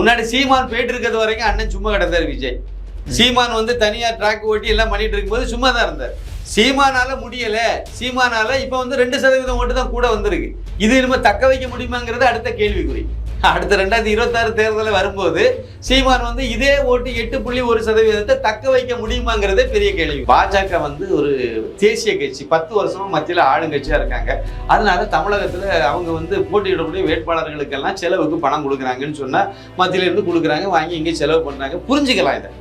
முன்னாடி சீமான் போயிட்டு இருக்கிறது வரைக்கும் அண்ணன் சும்மா கிடந்தார் விஜய். சீமான் வந்து தனியா ட்ராக் ஓட்டி எல்லாம் பண்ணிட்டு இருக்கும்போது சும்மா தான் இருந்தார். சீமானால முடியல. சீமானால இப்போ வந்து ரெண்டு சதவீதம் ஓட்டு தான் கூட வந்திருக்கு. இது நம்ம தக்க வைக்க முடியுமாங்கிறது அடுத்த கேள்விக்குறி. அடுத்த ரெண்டாயிரத்தி இருபத்தாறு தேர்தலில் வரும்போது சீமான் வந்து இதே ஓட்டு எட்டு புள்ளி ஒரு சதவீதத்தை தக்க வைக்க முடியுமாங்கிறதே பெரிய கேள்வி. பாஜக வந்து ஒரு தேசிய கட்சி பத்து வருஷமா மத்தியில் ஆளுங்கட்சியாக இருக்காங்க. அதனால தமிழகத்தில் அவங்க வந்து போட்டியிடக்கூடிய வேட்பாளர்களுக்கெல்லாம் செலவுக்கு பணம் கொடுக்குறாங்கன்னு சொன்னால் மத்தியில இருந்து கொடுக்குறாங்க வாங்கி இங்கே செலவு பண்ணுறாங்க புரிஞ்சுக்கலாம் இதை.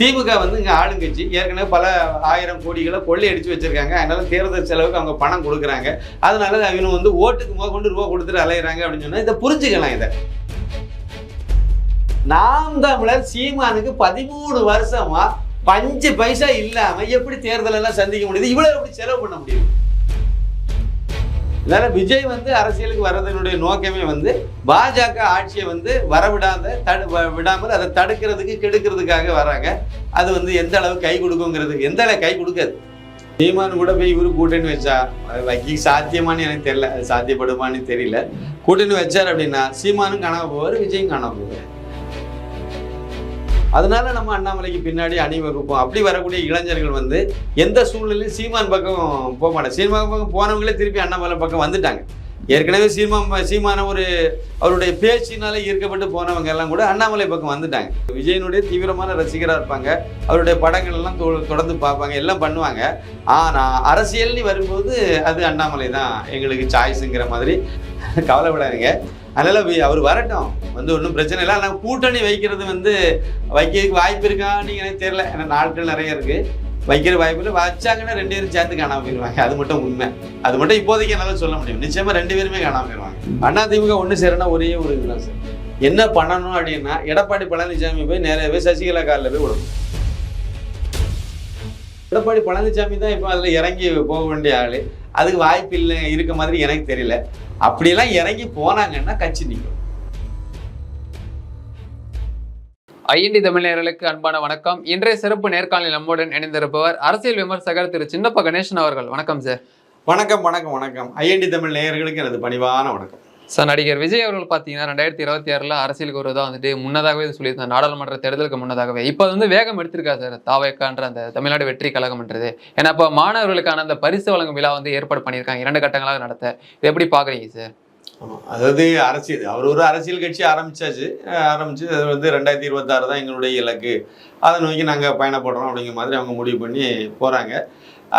திமுக வந்து இங்கே ஆளுங்கட்சி ஏற்கனவே பல ஆயிரம் கோடிகளை கொள்ளை அடித்து வச்சிருக்காங்க. அதனால தேர்தல் செலவுக்கு அவங்க பணம் கொடுக்குறாங்க. அதனால அவங்க வந்து ஓட்டுக்கு முக கொண்டு ரூபா கொடுத்துட்டு அலையிறாங்க அப்படின்னு சொன்னால் இதை புரிஞ்சுக்கலாம் இதை. நாம் தமிழர் சீமானுக்கு பதிமூணு வருஷமா பஞ்சு பைசா இல்லாம எப்படி தேர்தல் எல்லாம் சந்திக்க முடியுது? இவ்வளவு எப்படி செலவு பண்ண முடியும்? இதனால விஜய் வந்து அரசியலுக்கு வர்றதனுடைய நோக்கமே வந்து பாஜக ஆட்சியை வந்து வரவிடாத தடு வ- விடாமல் அதை தடுக்கிறதுக்கு கெடுக்கிறதுக்காக வராங்க. அது வந்து எந்த அளவு கை கொடுக்குங்கிறது எந்த அளவு கை கொடுக்காது. சீமான் கூட போய் இவரு கூட்டணி வச்சா வைக்கி சாத்தியமானு சாத்தியமான்னு எனக்கு தெரியல அது சாத்தியப்படுமான்னு தெரியல. கூட்டணி வச்சார் அப்படின்னா சீமானும் காணாம போவார் விஜயும் காணாம போவார். அதனால நம்ம அண்ணாமலைக்கு பின்னாடி அணிவகுப்போம். அப்படி வரக்கூடிய இளைஞர்கள் வந்து எந்த சூழ்நிலையும் சீமான் பக்கம் போக மாட்டாங்க. சீமான் பக்கம் போனவங்களே திருப்பி அண்ணாமலை பக்கம் வந்துட்டாங்க. ஏற்கனவே சீமா சீமான ஒரு அவருடைய பேச்சினால ஈர்க்கப்பட்டு போனவங்க எல்லாம் கூட அண்ணாமலை பக்கம் வந்துட்டாங்க. விஜயனுடைய தீவிரமான ரசிகராக இருப்பாங்க. அவருடைய படங்கள் எல்லாம் தொ- தொடர்ந்து பார்ப்பாங்க. எல்லாம் பண்ணுவாங்க. ஆனால் அரசியல்னு வரும்போது அது அண்ணாமலை தான் எங்களுக்கு சாய்ஸுங்கிற மாதிரி கவலைப்படாதீங்க. அதனால அவர் வரட்டும். வந்து ஒன்றும் பிரச்சனை இல்லை. ஆனால் கூட்டணி வைக்கிறது வந்து வைக்கிறதுக்கு வாய்ப்பு இருக்கான்னு எனக்கு தெரியல. ஏன்னா நாட்கள் நிறைய இருக்கு. வைக்கிற வாய்ப்பு இல்லை. வச்சாங்கன்னா ரெண்டு பேரும் சேர்த்து காணாம போயிடுவாங்க அது மட்டும் உண்மை. அது மட்டும் இப்போதைக்கு என்னால் சொல்ல முடியும். நிச்சயமாக ரெண்டு பேருமே காணாமல் போயிடுவாங்க அண்ணா ஒன்று சேரனா ஒரே ஒரு இதுதான் சார். என்ன பண்ணணும் அப்படின்னா எடப்பாடி பழனிசாமி போய் நிறைய போய் சசிகலா காலில் போய் விடணும் எடப்பாடி பழனிசாமி தான் இப்போ அதில் இறங்கி போக வேண்டிய ஆள். அதுக்கு வாய்ப்பு இல்லை இருக்க மாதிரி எனக்கு தெரியல. அப்படியெல்லாம் இறங்கி போனாங்கன்னா கட்சி நிற்கும். ஐஎன்டி தமிழர்களுக்கு அன்பான வணக்கம். இன்றைய சிறப்பு நேர்காணலில் நம்முடன் இணைந்திருப்பவர் அரசியல் விமர்சகர் திரு சின்னப்ப கணேசன் அவர்கள். வணக்கம் சார் வணக்கம் வணக்கம் வணக்கம். ஐஎன்டி தமிழ் நேயர்களுக்கு எனது பணிவான வணக்கம். சார் நடிகர் விஜய் அவர்கள் பார்த்தீங்கன்னா ரெண்டாயிரத்தி இருபத்தி ஆறில் அரசியலுக்கு வருவதாக வந்துட்டு முன்னதாகவே இது சொல்லியிருந்தார். நாடாளுமன்ற தேர்தலுக்கு முன்னதாகவே. இப்போ வந்து வேகம் எடுத்திருக்கா சார் தாவேக்கான்ற அந்த தமிழ்நாடு வெற்றி கழகம்ன்றது? ஏன்னா இப்போ மாணவர்களுக்கான அந்த பரிசு வழங்கும் விழா வந்து ஏற்பாடு பண்ணியிருக்காங்க. இரண்டு கட்டங்களாக நடத்த. இது எப்படி பார்க்குறீங்க சார்? அதாவது அரசியல் அவர் ஒரு அரசியல் கட்சி ஆரம்பிச்சாச்சு. ஆரம்பிச்சு அது வந்து ரெண்டாயிரத்தி இருபத்தாறு தான் எங்களுடைய இலக்கு. அதை நோக்கி நாங்கள் பயணப்படுறோம் அப்படிங்கிற மாதிரி அவங்க முடிவு பண்ணி போகிறாங்க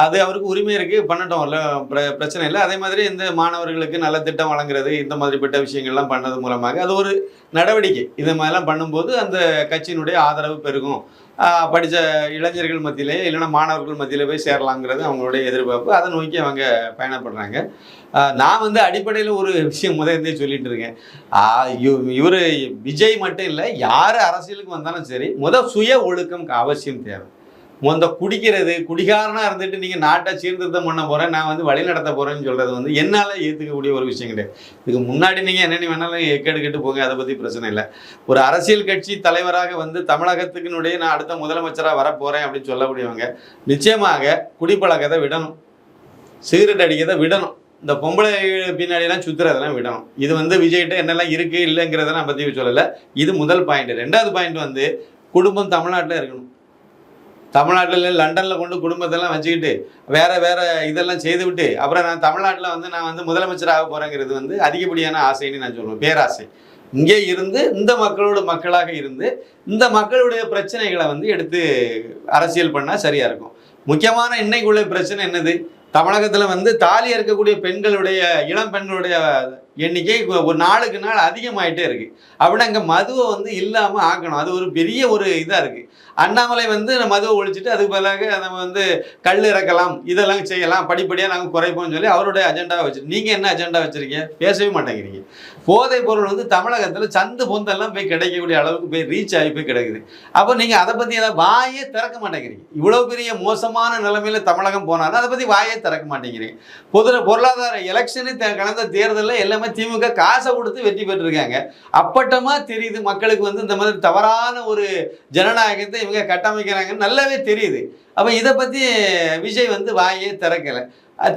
அது அவருக்கு உரிமை இருக்குது பண்ணட்டும். இல்லை பிர பிரச்சனை இல்லை. அதே மாதிரி இந்த மாணவர்களுக்கு நல்ல திட்டம் வழங்குறது இந்த மாதிரிப்பட்ட விஷயங்கள்லாம் பண்ணது மூலமாக அது ஒரு நடவடிக்கை. இது மாதிரிலாம் பண்ணும்போது அந்த கட்சியினுடைய ஆதரவு பெருகும். படித்த இளைஞர்கள் மத்தியிலே இல்லைன்னா மாணவர்கள் மத்தியிலே போய் சேரலாங்கிறது அவங்களுடைய எதிர்பார்ப்பு. அதை நோக்கி அவங்க பயணப்படுறாங்க. நான் வந்து அடிப்படையில் ஒரு விஷயம் முதலே சொல்லிட்டு இருக்கேன். இவர் விஜய் மட்டும் இல்லை யார் அரசியலுக்கு வந்தாலும் சரி முத சுய ஒழுக்கம் அவசியம் தேவை. முந்த குடிக்கிறது குடிகாரனாக இருந்துட்டு நீங்கள் நாட்டை சீர்திருத்தம் பண்ண போகிறேன் நான் வந்து வழி நடத்த போகிறேன்னு சொல்கிறது வந்து என்னால் ஏற்றுக்கக்கூடிய ஒரு விஷயம் கிடையாது. இதுக்கு முன்னாடி நீங்கள் என்னென்ன வேணாலும் எக்கெடுக்கிட்டு போங்க அதை பற்றி பிரச்சனை இல்லை. ஒரு அரசியல் கட்சி தலைவராக வந்து தமிழகத்துக்குனுடைய நான் அடுத்த முதலமைச்சராக வரப்போகிறேன் அப்படின்னு சொல்லக்கூடியவங்க நிச்சயமாக குடிப்பழக்கத்தை விடணும். சிகரெட் அடிக்கிறதை விடணும். இந்த பொம்பளை பின்னாடியெல்லாம் சுற்றுறதெல்லாம் விடணும். இது வந்து விஜய்கிட்ட என்னெல்லாம் இருக்குது இல்லைங்கிறத நான் பற்றி சொல்லலை. இது முதல் பாயிண்ட் ரெண்டாவது பாயிண்ட் வந்து குடும்பம் தமிழ்நாட்டில் இருக்கணும். தமிழ்நாட்டில் லண்டனில் கொண்டு குடும்பத்தெல்லாம் வச்சுக்கிட்டு வேற வேற இதெல்லாம் செய்து விட்டு அப்புறம் நான் தமிழ்நாட்டில் வந்து நான் வந்து முதலமைச்சர் ஆக போகிறேங்கிறது வந்து அதிகப்படியான ஆசைன்னு நான் சொல்லுவேன் பேராசை. இங்கே இருந்து இந்த மக்களோட மக்களாக இருந்து இந்த மக்களுடைய பிரச்சனைகளை வந்து எடுத்து அரசியல் பண்ணால் சரியாக இருக்கும். முக்கியமான இன்னைக்குள்ள பிரச்சனை என்னது? தமிழகத்தில் வந்து தாலி இருக்கக்கூடிய பெண்களுடைய இளம் பெண்களுடைய எண்ணிக்கை ஒரு நாளுக்கு நாள் அதிகமாயிட்டே இருக்கு. அப்படின்னா அங்கே மதுவை வந்து இல்லாமல் ஆக்கணும். அது ஒரு பெரிய ஒரு இதாக இருக்கு. அண்ணாமலை வந்து மதுவை ஒழிச்சிட்டு அதுக்கு பதிலாக நம்ம வந்து கல் இறக்கலாம் இதெல்லாம் செய்யலாம் படிப்படியாக நாங்கள் குறைப்போம்னு சொல்லி அவருடைய அஜெண்டாவை வச்சு நீங்கள் என்ன அஜெண்டா வச்சிருக்கீங்க? பேசவே மாட்டேங்கிறீங்க. போதைப் பொருள் வந்து தமிழகத்தில் சந்து பொந்தெல்லாம் போய் கிடைக்கக்கூடிய அளவுக்கு போய் ரீச் ஆகி போய் கிடைக்குது. அப்போ நீங்கள் அதை பற்றி ஏதாவது வாயே திறக்க மாட்டேங்கிறீங்க. இவ்வளோ பெரிய மோசமான நிலைமையில் தமிழகம் போனாலும் அதை பற்றி வாயே திறக்க மாட்டேங்கிறீங்க. பொது பொருளாதார எலெக்ஷனு கடந்த தேர்தலில் எல்லாம் திமுக காசை கொடுத்து வெற்றி பெற்றிருக்காங்க. அப்பட்டமா தெரியுது மக்களுக்கு வந்து இந்த மாதிரி தவறான ஒரு ஜனநாயகத்தை இவங்க கட்டமைக்கிறாங்கன்னு நல்லாவே தெரியுது. அப்போ இதை பற்றி விஜய் வந்து வாயே திறக்கலை.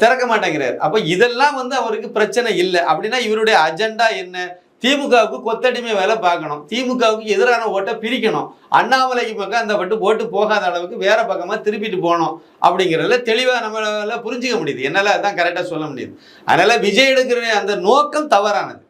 திறக்க மாட்டேங்கிறார். அப்போ இதெல்லாம் வந்து அவருக்கு பிரச்சனை இல்லை. அப்படின்னா இவருடைய அஜெண்டா என்ன? திமுகவுக்கு கொத்தடிமை வேலை பார்க்கணும். திமுகவுக்கு எதிரான ஓட்டை பிரிக்கணும். அண்ணாமலைக்கு பக்கம் அந்த பட்டு ஓட்டு போகாத அளவுக்கு வேற பக்கமாக திருப்பிட்டு போகணும் அப்படிங்கிறதுல தெளிவாக நம்மளால புரிஞ்சுக்க முடியுது. என்னால் அதான் கரெக்டாக சொல்ல முடியுது. அதனால் விஜய் எடுக்கிற அந்த நோக்கம் தவறானது.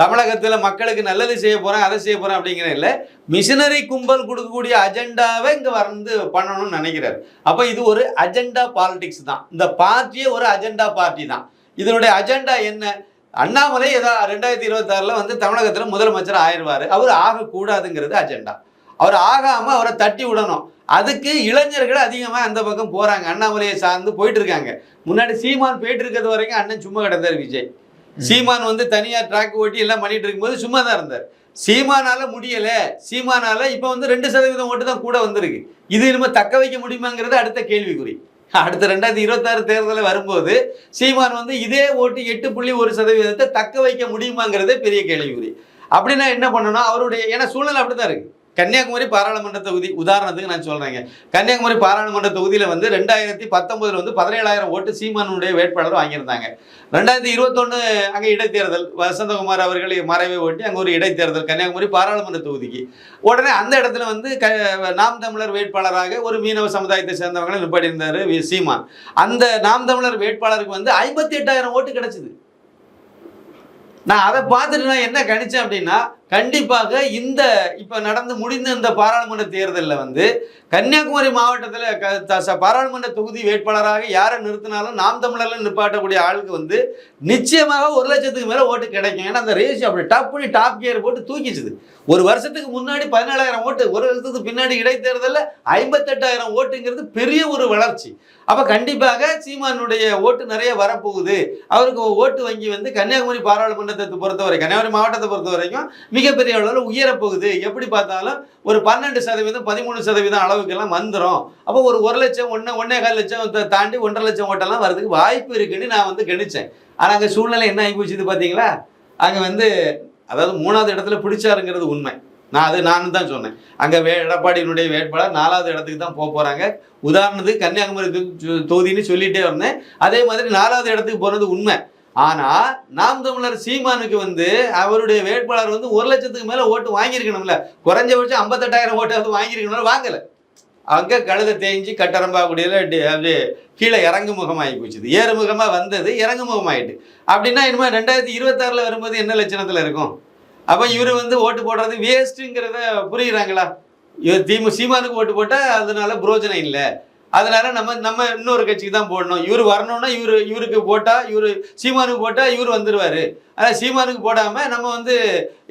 தமிழகத்தில் மக்களுக்கு நல்லது செய்ய போகிறேன் அதை செய்ய போகிறேன் அப்படிங்கிற இல்லை. மிஷினரி கும்பல் கொடுக்கக்கூடிய அஜெண்டாவை இங்கே வந்து பண்ணணும்னு நினைக்கிறார். அப்போ இது ஒரு அஜெண்டா பாலிடிக்ஸ் தான். இந்த பார்ட்டியே ஒரு அஜெண்டா பார்ட்டி தான். இதனுடைய அஜெண்டா என்ன? அண்ணாமலை ஏதோ ரெண்டாயிரத்தி இருபத்தாறில் வந்து தமிழகத்தில் முதலமைச்சர் ஆயிடுவார். அவர் ஆகக்கூடாதுங்கிறது அஜெண்டா அவர் ஆகாமல் அவரை தட்டி விடணும். அதுக்கு இளைஞர்கள் அதிகமாக அந்த பக்கம் போகிறாங்க அண்ணாமலையை சார்ந்து போயிட்டு இருக்காங்க முன்னாடி சீமான் போயிட்டு இருக்கிறது வரைக்கும் அண்ணன் சும்மா கிடந்தார் விஜய். சீமான் வந்து தனியாக ட்ராக் ஓட்டி எல்லாம் பண்ணிட்டு இருக்கும்போது சும்மா தான் இருந்தார். சீமானால முடியல. சீமானால இப்போ வந்து ரெண்டு சதவீதம் ஓட்டு தான் கூட வந்திருக்கு. இது இனிமே தக்க வைக்க முடியுமாங்கிறது அடுத்த கேள்விக்குறி. அடுத்த ரெண்டாயிரத்தி இருபத்தாறு தேர்தலில் வரும்போது சீமான் வந்து இதே ஓட்டு எட்டு புள்ளி ஒரு சதவீதத்தை தக்க வைக்க முடியுமாங்கிறதே பெரிய கேள்விக்குறி. அப்படின்னா என்ன பண்ணணும்? அவருடைய ஏன்னா சூழ்நிலை அப்படிதான் இருக்கு. கன்னியாகுமரி பாராளுமன்ற தொகுதி உதாரணத்துக்கு நான் சொல்கிறேங்க கன்னியாகுமரி பாராளுமன்ற தொகுதியில் வந்து ரெண்டாயிரத்தி பத்தொம்பதில் வந்து பதினேழாயிரம் ஓட்டு சீமானுடைய வேட்பாளர் வாங்கியிருந்தாங்க. ரெண்டாயிரத்தி இருபத்தொன்று அங்கே இடைத்தேர்தல் வசந்தகுமார் அவர்கள் மறைவை ஓட்டி அங்கே ஒரு இடைத்தேர்தல் கன்னியாகுமரி பாராளுமன்ற தொகுதிக்கு. உடனே அந்த இடத்துல வந்து க நாம் தமிழர் வேட்பாளராக ஒரு மீனவ சமுதாயத்தை சேர்ந்தவங்களை நிப்பாட்டியிருந்தார் வி சீமான். அந்த நாம் தமிழர் வேட்பாளருக்கு வந்து ஐம்பத்தி எட்டாயிரம் ஓட்டு கிடைச்சிது. நான் அதை பார்த்துட்டு நான் என்ன கணிச்சேன் அப்படின்னா கண்டிப்பாக இந்த இப்போ நடந்து முடிந்த இந்த பாராளுமன்ற தேர்தலில் வந்து கன்னியாகுமரி மாவட்டத்தில் பாராளுமன்ற தொகுதி வேட்பாளராக யாரை நிறுத்தினாலும் நாம் தமிழர்ல நிப்பாட்டக்கூடிய ஆளுக்கு வந்து நிச்சயமாக ஒரு லட்சத்துக்கு மேலே ஓட்டு கிடைக்கும். ஏன்னா அந்த ரேஷியோ அப்படி டாப் பண்ணி டாப் கியர் போட்டு தூக்கிச்சுது. ஒரு வருஷத்துக்கு முன்னாடி பதினேழாயிரம் ஓட்டு ஒரு வருஷத்துக்கு பின்னாடி இடைத்தேர்தலில் ஐம்பத்தெட்டாயிரம் ஓட்டுங்கிறது பெரிய ஒரு வளர்ச்சி. அப்போ கண்டிப்பாக சீமானுடைய ஓட்டு நிறைய வரப்போகுது. அவருக்கு ஓட்டு வங்கி வந்து கன்னியாகுமரி பாராளுமன்றத்தை பொறுத்தவரை கன்னியாகுமரி மாவட்டத்தை பொறுத்த வரைக்கும் மிகப்பெரிய அளவில் உயரப்போகுது. எப்படி பார்த்தாலும் ஒரு பன்னெண்டு சதவீதம் பதிமூணு சதவீதம் அளவுக்கெல்லாம் வந்துடும் அப்போ ஒரு ஒரு லட்சம் ஒன்று ஒன்றே கால் லட்சம் தாண்டி ஒன்றரை லட்சம் ஓட்டெல்லாம் வரதுக்கு வாய்ப்பு இருக்குன்னு நான் வந்து கணிச்சேன். ஆனால் அங்கே சூழ்நிலை என்ன ஆகி போச்சுது பார்த்தீங்களா அங்கே வந்து அதாவது மூணாவது இடத்துல பிடிச்சாருங்கிறது உண்மை. நான் அது நான் தான் சொன்னேன். அங்கே வே எடப்பாடியினுடைய வேட்பாளர் நாலாவது இடத்துக்கு தான் போக போகிறாங்க உதாரணத்துக்கு கன்னியாகுமரி தொகுதின்னு சொல்லிகிட்டே வந்தேன் அதே மாதிரி நாலாவது இடத்துக்கு போகிறது உண்மை. ஆனால் நாம் தமிழர் சீமானுக்கு வந்து அவருடைய வேட்பாளர் வந்து ஒரு லட்சத்துக்கு மேலே ஓட்டு வாங்கியிருக்கணும்ல. குறைஞ்சபட்சம் ஐம்பத்தெட்டாயிரம் ஓட்டாவது வாங்கியிருக்கணும்ல வாங்கலை. அங்கே கழுதை தேஞ்சு கட்டரம்பாக்குடியில் அப்படியே கீழே இறங்கு முகமாகி போச்சுது. ஏறு முகமாக வந்தது இறங்கு முகமாயிட்டு அப்படின்னா இனிமேல் ரெண்டாயிரத்தி இருபத்தாறில் வரும்போது என்ன லட்சணத்தில் இருக்கும்? அப்போ இவர் வந்து ஓட்டு போடுறது வேஸ்ட்டுங்கிறத புரியுறாங்களா? இவர் திமு சீமானுக்கு ஓட்டு போட்டால் அதனால புரோஜனம் இல்லை. அதனால நம்ம நம்ம இன்னொரு கட்சிக்கு தான் போடணும். இவர் வரணும்னா இவர் இவருக்கு போட்டால் இவர் சீமானுக்கு போட்டால் இவர் வந்துருவாரு. அதான் சீமானுக்கு போடாமல் நம்ம வந்து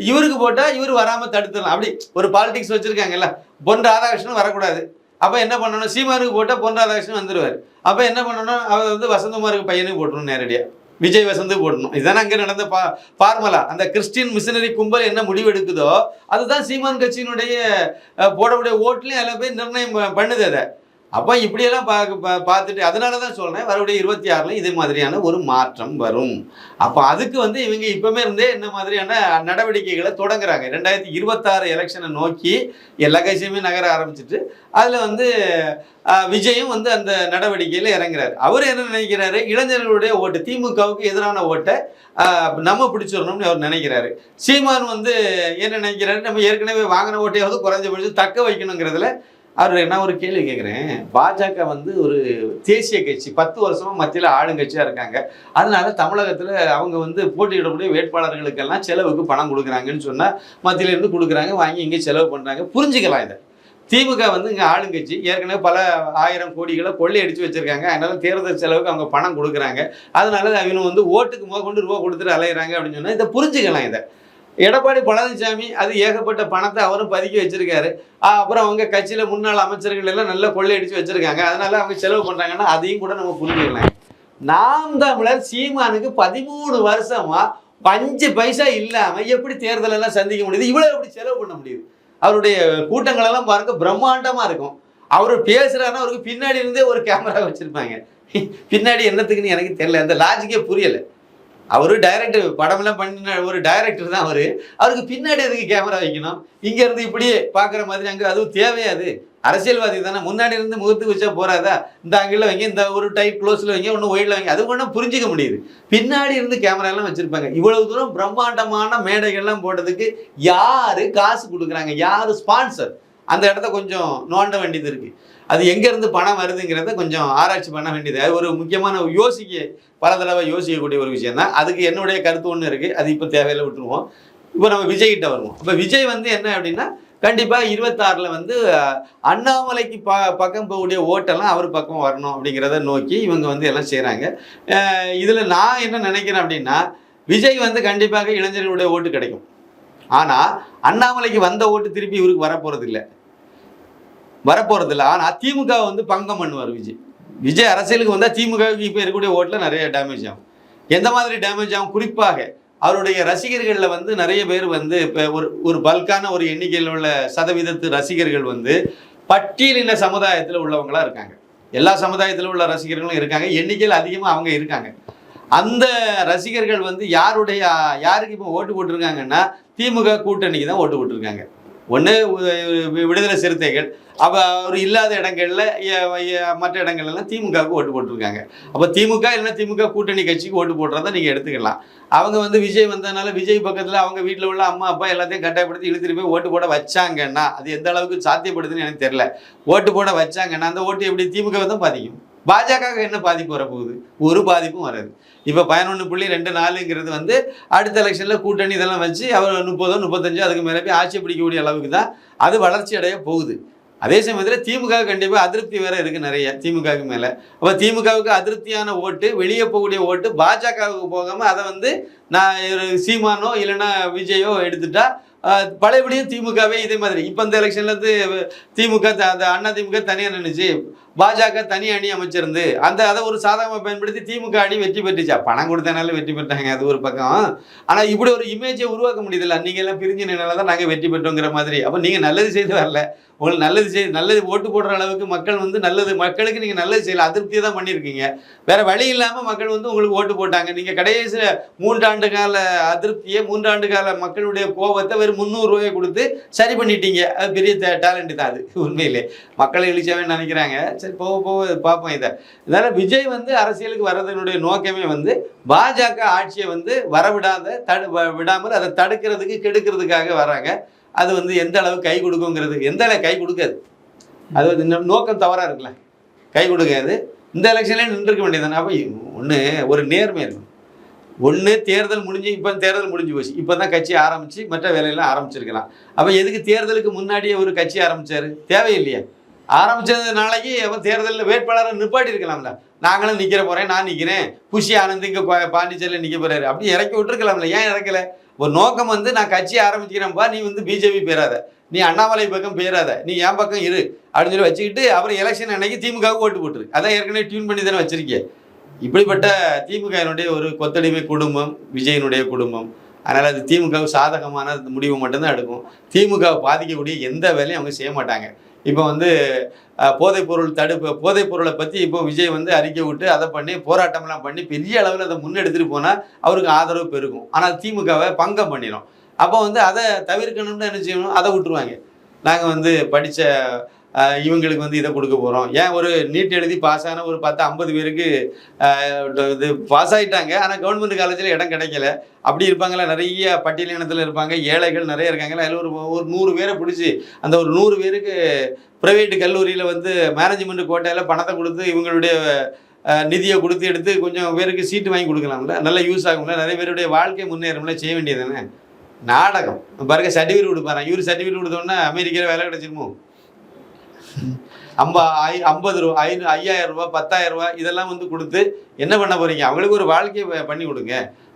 இவருக்கு போட்டால் இவர் வராமல் தடுத்துடலாம். அப்படி ஒரு பாலிடிக்ஸ் வச்சுருக்காங்கல்ல. பொன் ராதாகிருஷ்ணன் வரக்கூடாது. அப்போ என்ன பண்ணணும்? சீமானுக்கு போட்டால் பொன் ராதாகிருஷ்ணன் வந்துருவார். அப்போ என்ன பண்ணணும்? அவர் வந்து வசந்தகுமாருக்கு பையனுக்கு போட்டணும் நேரடியாக விஜய் வசந்து போடணும். இதுதானே அங்கே நடந்த பா ஃபார்முலா அந்த கிறிஸ்டின் மிஷினரி கும்பல் என்ன முடிவெடுக்குதோ அதுதான் சீமான் கட்சியினுடைய போடக்கூடிய ஓட்டுலையும் அதில் போய் நிர்ணயம் பண்ணுது அதை. அப்போ இப்படியெல்லாம் பா பார்த்துட்டு அதனால தான் சொல்கிறேன் வரக்கூடிய இருபத்தி ஆறில் இதே மாதிரியான ஒரு மாற்றம் வரும். அப்போ அதுக்கு வந்து இவங்க இப்போமே இருந்தே என்ன மாதிரியான நடவடிக்கைகளை தொடங்குறாங்க. ரெண்டாயிரத்தி இருபத்தாறு எலெக்ஷனை நோக்கி எல்லா கட்சியுமே நகர ஆரம்பிச்சிட்டு அதில் வந்து விஜயும் வந்து அந்த நடவடிக்கையில் இறங்குறாரு. அவர் என்ன நினைக்கிறாரு? இளைஞர்களுடைய ஓட்டு திமுகவுக்கு எதிரான ஓட்டை நம்ம பிடிச்சிடணும்னு அவர் நினைக்கிறாரு. சீமான் வந்து என்ன நினைக்கிறாரு? நம்ம ஏற்கனவே வாங்கின ஓட்டையாவது குறைஞ்சபட்சம் தக்க வைக்கணுங்கிறதுல அவர் நான் ஒரு கேள்வி கேட்குறேன் பாஜக வந்து ஒரு தேசிய கட்சி பத்து வருஷமாக மத்தியில் ஆளுங்கட்சியாக இருக்காங்க. அதனால தமிழகத்தில் அவங்க வந்து போட்டியிடக்கூடிய வேட்பாளர்களுக்கெல்லாம் செலவுக்கு பணம் கொடுக்குறாங்கன்னு சொன்னால் மத்தியிலேருந்து கொடுக்குறாங்க வாங்கி இங்கே செலவு பண்ணுறாங்க புரிஞ்சுக்கலாம் இதை. திமுக வந்து இங்கே ஆளுங்கட்சி ஏற்கனவே பல ஆயிரம் கோடிகளை கொள்ளையடிச்சு வச்சுருக்காங்க. அதனால தேர்தல் செலவுக்கு அவங்க பணம் கொடுக்குறாங்க. அதனால அவங்க வந்து ஓட்டுக்கு முக கொண்டு ரூபா கொடுத்துட்டு அலையிறாங்க அப்படின்னு சொன்னால் இதை புரிஞ்சுக்கலாம் இதை. எடப்பாடி பழனிசாமி அது ஏகப்பட்ட பணத்தை அவரும் பதுக்கி வச்சிருக்காரு. அப்புறம் அவங்க கட்சியில் முன்னாள் அமைச்சர்கள் எல்லாம் நல்லா கொள்ளையடிச்சு வச்சிருக்காங்க. அதனால அவங்க செலவு பண்ணுறாங்கன்னா அதையும் கூட நம்ம புரிஞ்சுக்கலாம். நாம் தமிழர் சீமானுக்கு பதிமூணு வருஷமா பஞ்சு பைசா இல்லாம எப்படி தேர்தல் எல்லாம் சந்திக்க முடியுது? இவ்வளவு எப்படி செலவு பண்ண முடியுது? அவருடைய கூட்டங்கள் எல்லாம் பாருங்க பிரம்மாண்டமா இருக்கும். அவர் பேசுறாருன்னா அவருக்கு பின்னாடி இருந்தே ஒரு கேமரா வச்சிருப்பாங்க. பின்னாடி என்னத்துக்குன்னு எனக்கு தெரியல. அந்த லாஜிக்கே புரியலை. அவரு டைரக்டர் படமெல்லாம் பண்ணின ஒரு டைரக்டர் தான் அவரு. அவருக்கு பின்னாடி எதுக்கு கேமரா வைக்கணும்? இங்க இருந்து இப்படியே பார்க்குற மாதிரி அங்கே அதுவும் தேவையாது அரசியல்வாதி தானே. முன்னாடி இருந்து முகத்துக்கு வச்சா போறாதா? இந்த ஆங்கிளில் வைங்க இந்த ஒரு டைட் க்ளோஸில் வைங்க ஒன்று ஒயிட்ல வைங்க. அது ஒன்றும் புரிஞ்சிக்க முடியுது. பின்னாடி இருந்து கேமரா எல்லாம் வச்சிருப்பாங்க. இவ்வளவு தூரம் பிரம்மாண்டமான மேடைகள்லாம் போட்டதுக்கு யாரு காசு கொடுக்குறாங்க? யாரு ஸ்பான்சர் அந்த இடத்த கொஞ்சம் நோண்ட வேண்டியது இருக்கு. அது எங்கேருந்து பணம் வருதுங்கிறத கொஞ்சம் ஆராய்ச்சி பண்ண வேண்டியது. அது ஒரு முக்கியமான யோசிக்க பல தடவை யோசிக்கக்கூடிய ஒரு விஷயம் தான் அதுக்கு என்னுடைய கருத்து ஒன்று இருக்குது அது இப்போ தேவையில்லை விட்டுருவோம். இப்போ நம்ம விஜய்கிட்ட வருவோம். இப்போ விஜய் வந்து என்ன அப்படின்னா கண்டிப்பாக இருபத்தாறில் வந்து அண்ணாமலைக்கு ப பக்கம் போகக்கூடிய ஓட்டெல்லாம் அவர் பக்கம் வரணும் அப்படிங்கிறத நோக்கி இவங்க வந்து எல்லாம் செய்கிறாங்க இதில் நான் என்ன நினைக்கிறேன் அப்படின்னா விஜய் வந்து கண்டிப்பாக இளைஞர்களுடைய ஓட்டு கிடைக்கும். ஆனால் அண்ணாமலைக்கு வந்த ஓட்டு திருப்பி இவருக்கு வரப்போகிறது இல்லை வரப்போகிறது இல்லை ஆனால் திமுக வந்து பங்கம் பண்ணுவார் விஜய். விஜய் அரசியலுக்கு வந்தால் திமுகவுக்கு இப்போ இருக்கக்கூடிய ஓட்டில் நிறைய டேமேஜ் ஆகும். எந்த மாதிரி டேமேஜ் ஆகும்? குறிப்பாக அவருடைய ரசிகர்களில் வந்து நிறைய பேர் வந்து இப்போ ஒரு ஒரு பல்கான ஒரு எண்ணிக்கையில் உள்ள சதவீதத்து ரசிகர்கள் வந்து பட்டியலின சமுதாயத்தில் உள்ளவங்களாக இருக்காங்க. எல்லா சமுதாயத்தில் உள்ள ரசிகர்களும் இருக்காங்க. எண்ணிக்கையில் அதிகமாக அவங்க இருக்காங்க. அந்த ரசிகர்கள் வந்து யாருடைய யாருக்கு இப்போ ஓட்டு போட்டிருக்காங்கன்னா திமுக கூட்டணிக்கு தான் ஓட்டு போட்டிருக்காங்க. ஒன்று விடுதலை சிறுத்தைகள். அப்போ அவர் இல்லாத இடங்கள்ல மற்ற இடங்கள்லாம் திமுகவுக்கு ஓட்டு போட்டிருக்காங்க. அப்போ திமுக இல்லைன்னா திமுக கூட்டணி கட்சிக்கு ஓட்டு போடுறத நீங்கள் எடுத்துக்கலாம். அவங்க வந்து விஜய் வந்ததுனால விஜய் பக்கத்தில் அவங்க வீட்டில் உள்ள அம்மா அப்பா எல்லாத்தையும் கட்டாயப்படுத்தி இழுத்துட்டு போய் ஓட்டு போட வச்சாங்கன்னா அது எந்த அளவுக்கு சாத்தியப்படுதுன்னு எனக்கு தெரில ஓட்டு போட வச்சாங்கன்னா அந்த ஓட்டு எப்படி திமுக தான் பாதிக்கும். பாஜக என்ன பாதிப்பு வரப்போகுது? ஒரு பாதிப்பும் வராது. இப்போ பதினொன்று புள்ளி ரெண்டு நாலுங்கிறது வந்து அடுத்த எலெக்ஷனில் கூட்டணி இதெல்லாம் வச்சு அவர் முப்பதோ முப்பத்தஞ்சோ அதுக்கு மேலே போய் ஆட்சி பிடிக்கக்கூடிய அளவுக்கு தான் அது வளர்ச்சி அடைய போகுது. அதே சமயத்தில் திமுக கண்டிப்பாக அதிருப்தி வேற இருக்குது நிறைய திமுகவுக்கு மேலே. அப்போ திமுகவுக்கு அதிருப்தியான ஓட்டு வெளியே போகக்கூடிய ஓட்டு பாஜகவுக்கு போகாமல் அதை வந்து நான் ஒரு சீமானோ இல்லைன்னா விஜயோ எடுத்துட்டா பழையபடியும் திமுகவே இதே மாதிரி. இப்போ இந்த எலெக்ஷன்லேருந்து திமுக அந்த அண்ணா திமுக தனியாக நின்றுச்சு பாஜக தனி அணி அமைச்சிருந்து அந்த அதை ஒரு சாதகமாக பயன்படுத்தி திமுக அணி வெற்றி பெற்றுச்சா? பணம் கொடுத்தனால வெற்றி பெற்றாங்க அது ஒரு பக்கம். ஆனால் இப்படி ஒரு இமேஜை உருவாக்க முடியுதில்ல? நீங்கள் எல்லாம் பிரிஞ்சு நின்னால தான் நாங்கள் வெற்றி பெற்றோங்கிற மாதிரி. அப்போ நீங்கள் நல்லது செய்து வரல. உங்களுக்கு நல்லது செய் நல்லது ஓட்டு போடுற அளவுக்கு மக்கள் வந்து நல்லது மக்களுக்கு நீங்கள் நல்லது செய்யல. அதிருப்தியை தான் பண்ணியிருக்கீங்க. வேற வழி இல்லாமல் மக்கள் வந்து உங்களுக்கு ஓட்டு போட்டாங்க. நீங்கள் கடைசியில் மூன்றாண்டு கால அதிருப்தியை மூன்றாண்டு கால மக்களுடைய கோபத்தை வெறும் முந்நூறு ரூபாயை கொடுத்து சரி பண்ணிட்டீங்க. அது பெரிய டேலண்ட் தான் அது. உண்மையிலே. மக்களை இழிச்சவே நினைக்கிறாங்க. சரி போக போக பார்ப்போம் இதை. இதனால் விஜய் வந்து அரசியலுக்கு வர்றதனுடைய நோக்கமே வந்து பாஜக ஆட்சியை வந்து வரவிடாத தடு வ- விடாமல் அதை தடுக்கிறதுக்கு கெடுக்கிறதுக்காக வராங்க. அது வந்து எந்த அளவு கை கொடுக்குங்கிறது எந்த அளவு கை கொடுக்காது. அது வந்து நோக்கம் தவறாக இருக்குல்ல. கை கொடுக்காது. இந்த எலெக்ஷன்லேயே நின்றுக்க வேண்டியதானே அப்போ ஒன்று ஒரு நேர்மை இருக்கும் ஒன்று தேர்தல் முடிஞ்சு இப்போ தேர்தல் முடிஞ்சு போச்சு. இப்போ தான் கட்சி ஆரம்பித்து மற்ற வேலையெல்லாம் ஆரம்பிச்சிருக்கலாம். அப்போ எதுக்கு தேர்தலுக்கு முன்னாடியே ஒரு கட்சி ஆரம்பிச்சாரு? தேவையில்லையே. ஆரம்பித்தது நாளைக்கு அவன் தேர்தலில் வேட்பாளரை நிப்பாட்டி இருக்கலாம்ல. நாங்களும் நிற்கிற போகிறேன் நான் நிற்கிறேன் குஷி ஆனந்த் இங்கே பாண்டிச்சேரியில் நிற்க போகிறாரு அப்படி இறக்கி விட்டுருக்கலாம்ல. ஏன் இறக்கல? ஒரு நோக்கம் வந்து நான் கட்சி ஆரம்பிக்கிறேன்ப்பா நீ வந்து பிஜேபி பேராத. நீ அண்ணாமலை பக்கம் பேராத. நீ என் பக்கம் இரு. அப்படின்னு சொல்லி வச்சுக்கிட்டு அப்புறம் எலெக்ஷன் அன்னைக்கு திமுகவுக்கு ஓட்டு போட்டுரு அதான் ஏற்கனவே டியூன் பண்ணி தானே வச்சிருக்கேன் இப்படிப்பட்ட திமுகவினுடைய ஒரு கொத்தடிமை குடும்பம் விஜயனுடைய குடும்பம். அதனால் அது திமுக சாதகமான முடிவு மட்டும்தான் எடுக்கும். திமுகவை பாதிக்கக்கூடிய எந்த வேலையும் அவங்க செய்ய மாட்டாங்க. இப்போ வந்து போதைப்பொருள் தடுப்பு போதைப் பொருளை பற்றி இப்போ விஜய் வந்து அறிக்கை விட்டு அதை பண்ணி போராட்டம்லாம் பண்ணி பெரிய அளவில் அதை முன்னெடுத்துட்டு போனால் அவருக்கு ஆதரவு பெருகும். ஆனால் திமுகவை பங்கம் பண்ணிடும் அப்போ வந்து அதை தவிர்க்கணும்னு என்ன செய்யணும்? அதை விட்டுருவாங்க. நாங்கள் வந்து படித்த இவங்களுக்கு வந்து இதை கொடுக்க போகிறோம் ஏன் ஒரு நீட் எழுதி பாஸ் ஆன ஒரு பத்து ஐம்பது பேருக்கு இது பாஸ் ஆகிட்டாங்க ஆனால் கவர்மெண்ட் காலேஜில் இடம் கிடைக்கல. அப்படி இருப்பாங்களா நிறைய பட்டியலினத்தில் இருப்பாங்க. ஏழைகள் நிறைய இருக்காங்களா அதில் ஒரு ஒரு நூறு பேரை பிடிச்சி அந்த ஒரு நூறு பேருக்கு ப்ரைவேட் கல்லூரியில் வந்து மேனேஜ்மெண்ட் கோட்டையில் பணத்தை கொடுத்து இவங்களுடைய நிதியை கொடுத்து எடுத்து கொஞ்சம் பேருக்கு சீட்டு வாங்கி கொடுக்கலாம்ல. நல்ல யூஸ் ஆகும்ல. நிறைய பேருடைய வாழ்க்கை முன்னேறும்ல செய்ய வேண்டியது நாடகம். பாருங்க சர்டிஃபிகேட் கொடுப்பாரு இவர் சர்டிஃபிகேட் கொடுத்தோன்னே அமெரிக்காவில் வேலை கிடைச்சிருமோ? ஐம்பா ஐ ஐம்பது ரூபா ஐநூ ஐயாயிரம் ரூபா பத்தாயிரம் ரூபா இதெல்லாம் வந்து கொடுத்து என்ன பண்ண போறீங்க? அவங்களுக்கு ஒரு வாழ்க்கையை பண்ணி கொடுங்க.